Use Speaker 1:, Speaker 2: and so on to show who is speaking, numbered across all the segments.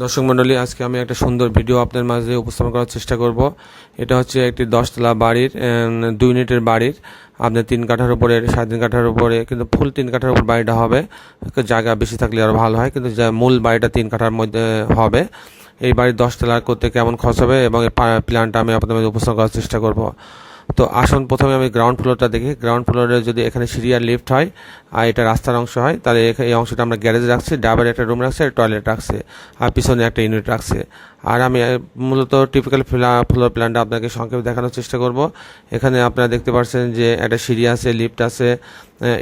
Speaker 1: দর্শক মণ্ডলী, আজকে আমি একটা সুন্দর ভিডিও আপনার মাঝে উপস্থাপন করার চেষ্টা করব। এটা হচ্ছে একটি দশতলা বাড়ির দুই ইউনিটের বাড়ির। আপনার তিন কাঠার উপরে, সাড়ে তিন কাঠার উপরে, কিন্তু ফুল তিন কাঠার উপর বাড়িটা হবে। জায়গা বেশি থাকলে আরও ভালো হয়, কিন্তু যা মূল বাড়িটা তিন কাঠার মধ্যে হবে। এই বাড়ির দশতলা করতে কেমন খরচ হবে এবং প্ল্যানটা আমি আপনাদের মাঝে উপস্থাপন করার চেষ্টা করব। তো আসুন, প্রথমে আমি গ্রাউন্ড ফ্লোরটা দেখি। গ্রাউন্ড ফ্লোরে যদি এখানে সিঁড়ি আর লিফট হয়, আর এটা রাস্তার অংশ হয়, তাহলে এই অংশটা আমরা গ্যারেজ রাখছি ডাবের একটা রুম রাখছি, আর টয়লেট রাখছে, আর পিছনে একটা ইউনিট রাখছে। আর আমি মূলত টিপিক্যাল ফ্লোর প্ল্যানটা আপনাকে সংক্ষেপে দেখানোর চেষ্টা করব। এখানে আপনারা দেখতে পাচ্ছেন যে একটা সিঁড়ি আছে লিফট আছে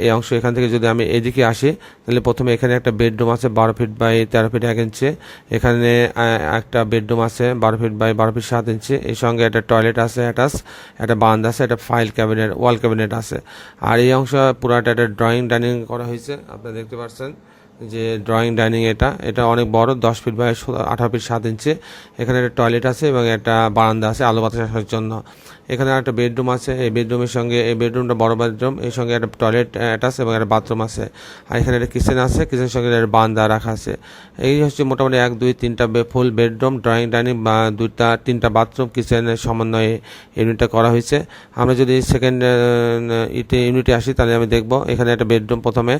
Speaker 1: এই অংশ এখান থেকে যদি আমি এদিকে আসি, তাহলে প্রথমে এখানে একটা বেডরুম আছে, বারো ফিট বাই তেরো ফিট এক ইঞ্চি এখানে একটা বেডরুম আছে, বারো ফিট বাই বারো ফিট সাত ইঞ্চি এর সঙ্গে একটা টয়লেট আছে অ্যাটাচ একটা বারান্দা আছে একটা ফাইল ক্যাবিনেট ওয়াল ক্যাবিনেট আছে। আর এই অংশ পুরাটা একটা ড্রয়িং ডাইনিং করা হয়েছে। আপনারা দেখতে পাচ্ছেন যে ড্রয়িং ডাইনিং এটা এটা অনেক বড়, দশ ফিট বাই আঠারো ফিট সাত ইঞ্চি এখানে একটা টয়লেট আছে এবং একটা বারান্দা আছে আলো বাতাস আসার জন্য। এখানে একটা বেডরুম আছে, এই বেডরুমের সঙ্গে, এই বেডরুমটা বড় বেডরুম এর সঙ্গে একটা টয়লেট অ্যাটাচ এবং একটা বাথরুম আছে। আর এখানে একটা কিচেন আছে কিচেনের সঙ্গে একটা বারান্দা রাখা আছে। এই হচ্ছে মোটামুটি এক, দুই, তিনটা ফুল বেডরুম ড্রয়িং ডাইনিং বা দুইটা, তিনটা বাথরুম কিচেনের সমন্বয়ে ইউনিটটা করা হয়েছে। আমরা যদি সেকেন্ড ইউনিটে আসি, তাহলে আমি দেখব এখানে একটা বেডরুম প্রথমে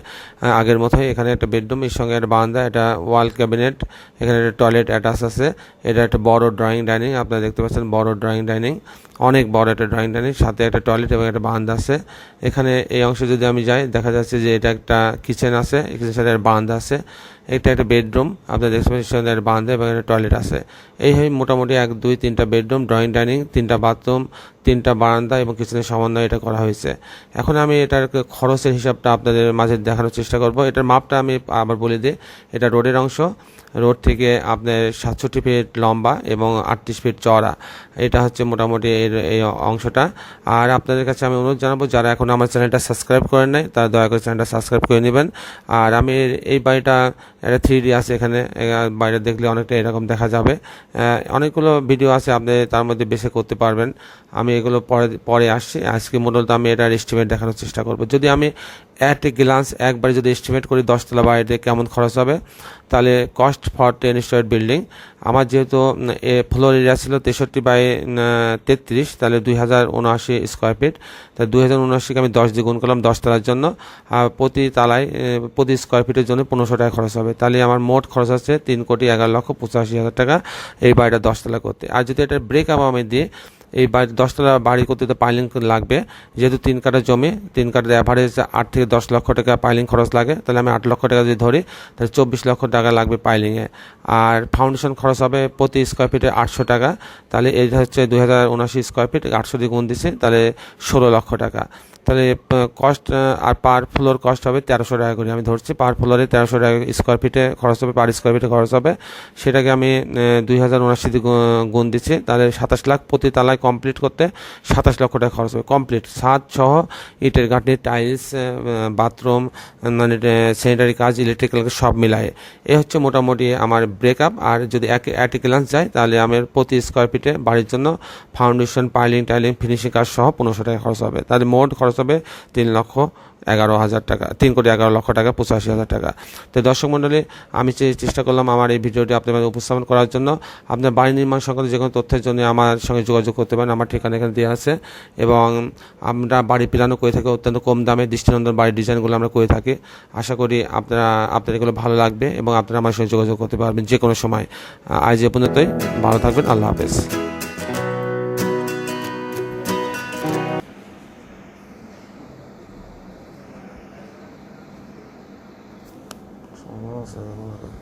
Speaker 1: আগের মতোই এখানে একটা বেডরুম এর সঙ্গে একটা বান্দা এটা ওয়াল ক্যাবিনেট এখানে একটা টয়লেট অ্যাটাচ আছে। এটা একটা বড় ড্রয়িং ডাইনিং আপনারা দেখতে পাচ্ছেন বড় ড্রয়িং ডাইনিং অনেক বড় একটা ড্রয়িং ডাইনিং সাথে একটা টয়লেট এবং একটা বান্দা আছে। এখানে এই অংশে যদি আমি যাই, দেখা যাচ্ছে যে এটা একটা কিচেন আছে কিচেনের সাথে বারান্দা আছে। এটা একটা বেডরুম। আপনারা দেখতে পাচ্ছেন একটা বারান্দা এবং একটা টয়লেট আছে। এই হয় মোটামুটি এক, দুই, তিনটা বেডরুম, ড্রয়িং, ডাইনিং, তিনটা বাথরুম, তিনটা বারান্দা এবং কিচেনের সমন্বয় এটা করা হয়েছে। এখন আমি এটার খরচের হিসাবটা আপনাদের মাঝে দেখানোর চেষ্টা করব। এটার মাপটা আমি আবার বলে দিই। এটা রোডের অংশ। রোড থেকে আপনার সাতষট্টি ফিট লম্বা এবং আটত্রিশ ফিট চওড়া। এটা হচ্ছে মোটামুটি এর, এই অংশটা। আর আপনাদের কাছে আমি অনুরোধ জানাব, যারা এখন আমার চ্যানেলটা সাবস্ক্রাইব করেন নাই, তারা দয়া করে চ্যানেলটা সাবস্ক্রাইব করে নেবেন। আর আমি এই বাড়িটা একটা থ্রি ডি আছে এখানে। বাইরে দেখলে অনেকটা এরকম দেখা যাবে। অনেকগুলো ভিডিও আছে, আপনি তার মধ্যে বেছে করতে পারবেন। আমি এগুলো পরে পরে আসছি। আজকে মূলত আমি এটার এস্টিমেট দেখানোর চেষ্টা করব। যদি আমি অ্যাট এ গ্লান্স একবারে যদি এস্টিমেট করি দশতলা বাড়িতে কেমন খরচ হবে, তাহলে cost for ten storey building আমার যেহেতু এ ফ্লোর এরিয়া ছিল তেষট্টি বাই তেত্রিশ, তাহলে দুই হাজার উনআশি স্কোয়ার ফিট তাহলে দুই হাজার উনআশিকে আমি দশ দিয়ে গুণ করলাম দশ তলার জন্য, আর প্রতি তালায় প্রতি স্কোয়ার ফিটের জন্য পনেরোশো টাকা খরচ হবে, তাহলে আমার মোট খরচ আছে তিন কোটি এগারো লক্ষ পঁচাশি হাজার টাকা এই বাড়িটা দশতলা করতে। আর যদি এটা ব্রেক আমি দিই এই বাড়ি দশতলা বাড়ি করতে তো পাইলিং লাগবে। যেহেতু তিন কাঠা জমি, তিন কাঠার অ্যাভারেজ আট থেকে দশ লক্ষ টাকা পাইলিং খরচ লাগে। তাহলে আমি আট লক্ষ টাকা যদি ধরি, তাহলে চব্বিশ লক্ষ টাকা লাগবে পাইলিংয়ে আর ফাউন্ডেশন খরচ হবে প্রতি স্কোয়ার ফিটে আটশো টাকা। তাহলে এটা হচ্ছে দুই হাজার উনআশি স্কোয়ার ফিট আটশো দিয়ে গুণ দিচ্ছি তাহলে ষোলো লক্ষ টাকা। তাহলে কস্ট আর পার ফ্লোর কস্ট হবে তেরোশো টাকা করে। আমি ধরছি পার ফ্লোরে তেরোশো টাকা স্কোয়ার ফিটে খরচ হবে পার স্কোয়ার ফিটে খরচ হবে। সেটাকে আমি দুই হাজার গু- গুণ দিচ্ছি। তাহলে সাতাশ লাখ প্রতি তালায় কমপ্লিট করতে সাতাশ লক্ষ টাকা খরচ হবে। কমপ্লিট ছাদ সহ ইটের গাঁটনি টাইলস বাথরুম মানে স্যানিটারি কাজ ইলেকট্রিক্যাল সব মিলায়ে। এ হচ্ছে মোটামুটি আমার ব্রেকআপ আর যদি এক অ্যাট ক্লাস যায়, তাহলে আমার প্রতি স্কোয়ার ফিটে বাড়ির জন্য ফাউন্ডেশন পাইলিং টাইলিং ফিনিশিং কাজ সহ পনেরোশো টাকা খরচ হবে। তাহলে মোট খরচ হবে তিন লক্ষ এগারো হাজার টাকা, তিন কোটি এগারো লক্ষ টাকা, পঁচাশি হাজার টাকা। তো দর্শক মণ্ডলী, আমি চেষ্টা করলাম আমার এই ভিডিওটি আপনাদের উপস্থাপন করার জন্য, আপনার বাড়ি নির্মাণ সংক্রান্ত যে কোনো তথ্যের জন্য আমার সঙ্গে যোগাযোগ করতে পারেন। আমার ঠিকানা এখানে দেওয়া আছে। এবং আমরা বাড়ি প্ল্যানও করে থাকি, অত্যন্ত কম দামে দৃষ্টিনন্দন বাড়ির ডিজাইনগুলো আমরা করে থাকি। আশা করি আপনারা, আপনাদের এগুলো ভালো লাগবে এবং আপনারা আমার সঙ্গে যোগাযোগ করতে পারবেন যে কোনো সময় আজ এ পর্যন্তই। ভালো থাকবেন। আল্লাহ হাফেজ। 走了